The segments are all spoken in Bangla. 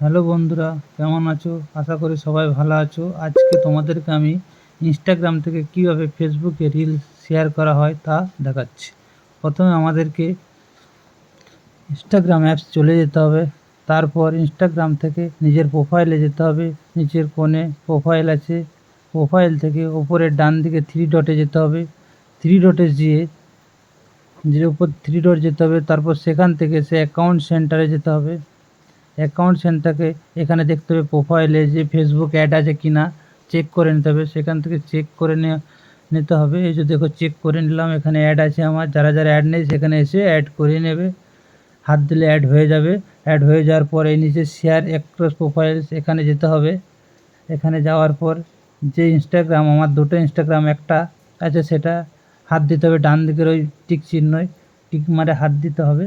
হ্যালো বন্ধুরা, কেমন আছো? আশা করি সবাই ভালো আছো। আজকে তোমাদেরকে আমি ইনস্টাগ্রাম থেকে কীভাবে ফেসবুকে রিল শেয়ার করা হয় তা দেখাচ্ছি। প্রথমে আমাদেরকে ইনস্টাগ্রাম অ্যাপস চলে যেতে হবে। তারপর ইনস্টাগ্রাম থেকে নিজের প্রোফাইলে যেতে হবে। নিচের কোণে প্রোফাইল আছে। প্রোফাইল থেকে ওপরের ডান দিকে থ্রি ডটে যেতে হবে। থ্রি ডটে গিয়ে যে উপর থ্রি ডট যেতে হবে। তারপর সেখান থেকে সে অ্যাকাউন্ট সেন্টারে যেতে হবে। অ্যাকাউন্ট সেন্টারকে এখানে দেখতে হবে প্রোফাইলে যে ফেসবুক অ্যাড আছে কি না চেক করে নিতে হবে। সেখান থেকে চেক করে নিতে হবে। এই যে দেখো চেক করে নিলাম, এখানে অ্যাড আছে আমার। যারা যারা অ্যাড নেই, সেখানে এসে অ্যাড করে নেবে। হাত দিলে অ্যাড হয়ে যাবে। অ্যাড হয়ে যাওয়ার পর এই নিচে শেয়ার অ্যাক্রস প্রোফাইলস এখানে যেতে হবে। এখানে যাওয়ার পর যে ইনস্টাগ্রাম আমার দুটো ইনস্টাগ্রাম একটা আছে সেটা হাত দিতে হবে। ডান দিকের ওই টিক চিহ্নয় টিক মারে হাত দিতে হবে।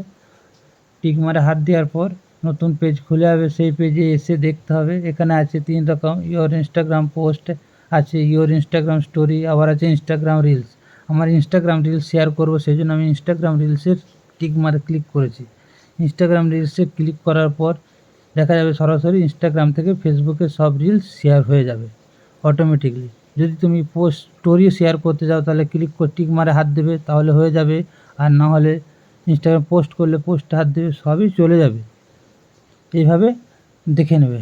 টিক মারে হাত দেওয়ার পর নতুন পেজ খুলে যাবে, সেই পেজে এসে দেখতে হবে। এখানে আছে তিন রকম ইওর ইনস্টাগ্রাম পোস্ট আছে ইওর ইনস্টাগ্রাম স্টোরি আবার আছে ইনস্টাগ্রাম রিলস আমার ইনস্টাগ্রাম রিলস শেয়ার করব, সেই জন্য আমি ইনস্টাগ্রাম রিলসের টিক মারে ক্লিক করেছি। ইনস্টাগ্রাম রিলসে ক্লিক করার পর দেখা যাবে সরাসরি ইনস্টাগ্রাম থেকে ফেসবুকে সব রিলস শেয়ার হয়ে যাবে অটোমেটিকলি যদি তুমি পোস্ট স্টোরি শেয়ার করতে যাও, তাহলে ক্লিক করে টিক মারে হাত দেবে, তাহলে হয়ে যাবে। আর না হলে ইনস্টাগ্রাম পোস্ট করলে পোস্ট হাত দেবে, সবই চলে যাবে। এইভাবে দেখে নেবে।